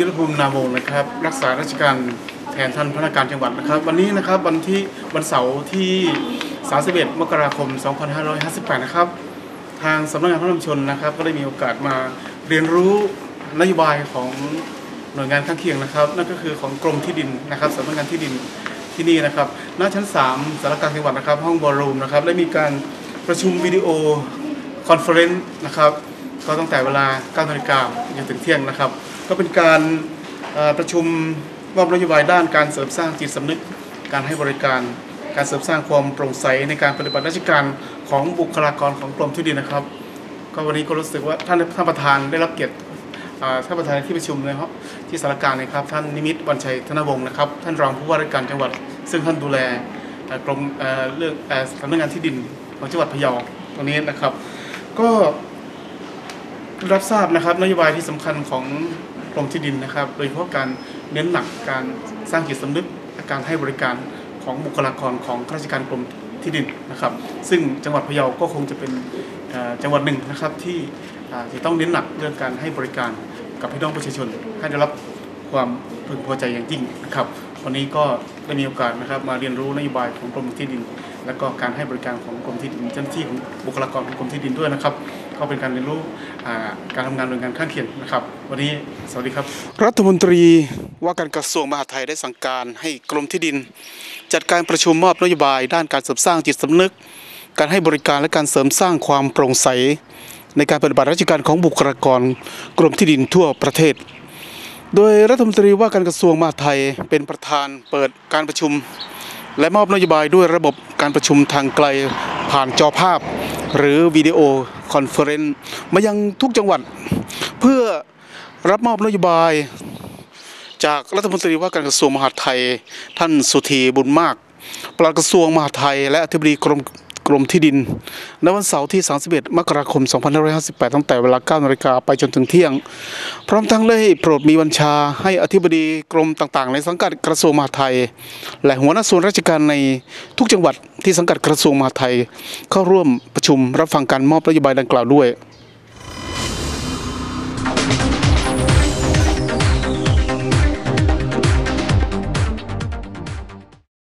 ยุทธภูมินามวงนะครับ รักษาราชการแทนท่านพนักงานจังหวัดนะครับ วันนี้นะครับวันที่วันเสาร์ที่ 31 มกราคม 2558 นะครับ ทางสำนักงานพระนำชนนะครับ ก็ได้มีโอกาสมาเรียนรู้นโยบายของหน่วยงานข้างเคียงนะครับ นั่นก็คือของกรมที่ดินนะครับสำนักงานที่ดินที่นี่นะครับณชั้น 3สารกลางจังหวัดนะครับ ห้องบอลรูมนะครับได้มีการประชุมวิดีโอคอนเฟอเรนซ์นะครับก็ตั้งแต่เวลา9นาฬิกาจนถึงเที่ยงนะครับ ก็เป็นการประชุมมอบนโยบายด้านการเสริมสร้างจิตสำนึก การให้บริการ การเสริมสร้างความโปร่งใสในการปฏิบัติราชการของบุคลากรของกรมที่ดินนะครับ ก็วันนี้ก็รู้สึกว่าท่านท่านประธานได้รับเกียรติท่านประธานที่ประชุมนะครับที่สารกลารนะครับ ท่านนิมิตวันชัยธนวงศ์นะครับ ท่านรองผู้ว่าราชการจังหวัด ซึ่งท่านดูแลกรมเอ่อเรื่องเอ่อสำนักงานที่ดินของจังหวัดพะเยาตรงนี้นะครับ ก็รับทราบนะครับนโยบายที่สำคัญของ กรมที่ดินนะครับ โดยเฉพาะการเน้นหนักการสร้างจิตสำนึกการให้บริการของบุคลากรของข้าราชการกรมที่ดินนะครับ ซึ่งจังหวัดพะเยาก็คงจะเป็นจังหวัดหนึ่งนะครับที่จะต้องเน้นหนักเรื่องการให้บริการกับพี่น้องประชาชน ให้ได้รับความพึงพอใจอย่างยิ่งนะครับวันนี้ก็ได้มีโอกาสนะครับมาเรียนรู้นโยบายของกรมที่ดิน และก็การให้บริการของกรมที่ดินเจ้าหน้าที่ของบุคลากรของกรมที่ดินด้วยนะครับ ก็เป็นการเรียนรู้การทำงานหน่วยงานข้างเคียงนะครับ วันนี้สวัสดีครับ รัฐมนตรีว่าการกระทรวงมหาดไทยได้สั่งการให้กรมที่ดิน จัดการประชุมมอบนโยบาย ด้านการเสริมสร้างจิตสำนึก การให้บริการและการเสริมสร้างความโปร่งใส ในการปฏิบัติราชการของบุคลากรกรมที่ดินทั่วประเทศโดยรัฐมนตรีว่าการกระทรวงมหาดไทยเป็นประธานเปิดการประชุม และมอบนโยบายด้วยระบบการประชุมทางไกลผ่านจอภาพ หรือวิดีโอคอนเฟอเรนซ์มายังทุกจังหวัด เพื่อรับมอบนโยบาย จากรัฐมนตรีว่าการกระทรวงมหาดไทย ท่านสุธีบุญมากปลัดกระทรวงมหาดไทย และอธิบดีกรม รมที่ดินในวันเสาร์ที่ 31 มกราคม 2558 ตั้งแต่เวลา9นาฬิกาไปจนถึงเที่ยง พร้อมทั้งได้โปรดมีบัญชาให้อธิบดีกรมต่างๆ ในสังกัดกระทรวงมหาดไทย และหัวหน้าส่วนราชการในทุกจังหวัดที่สังกัดกระทรวงมหาดไทย เข้าร่วมประชุมรับฟังการมอบนโยบายดังกล่าวด้วย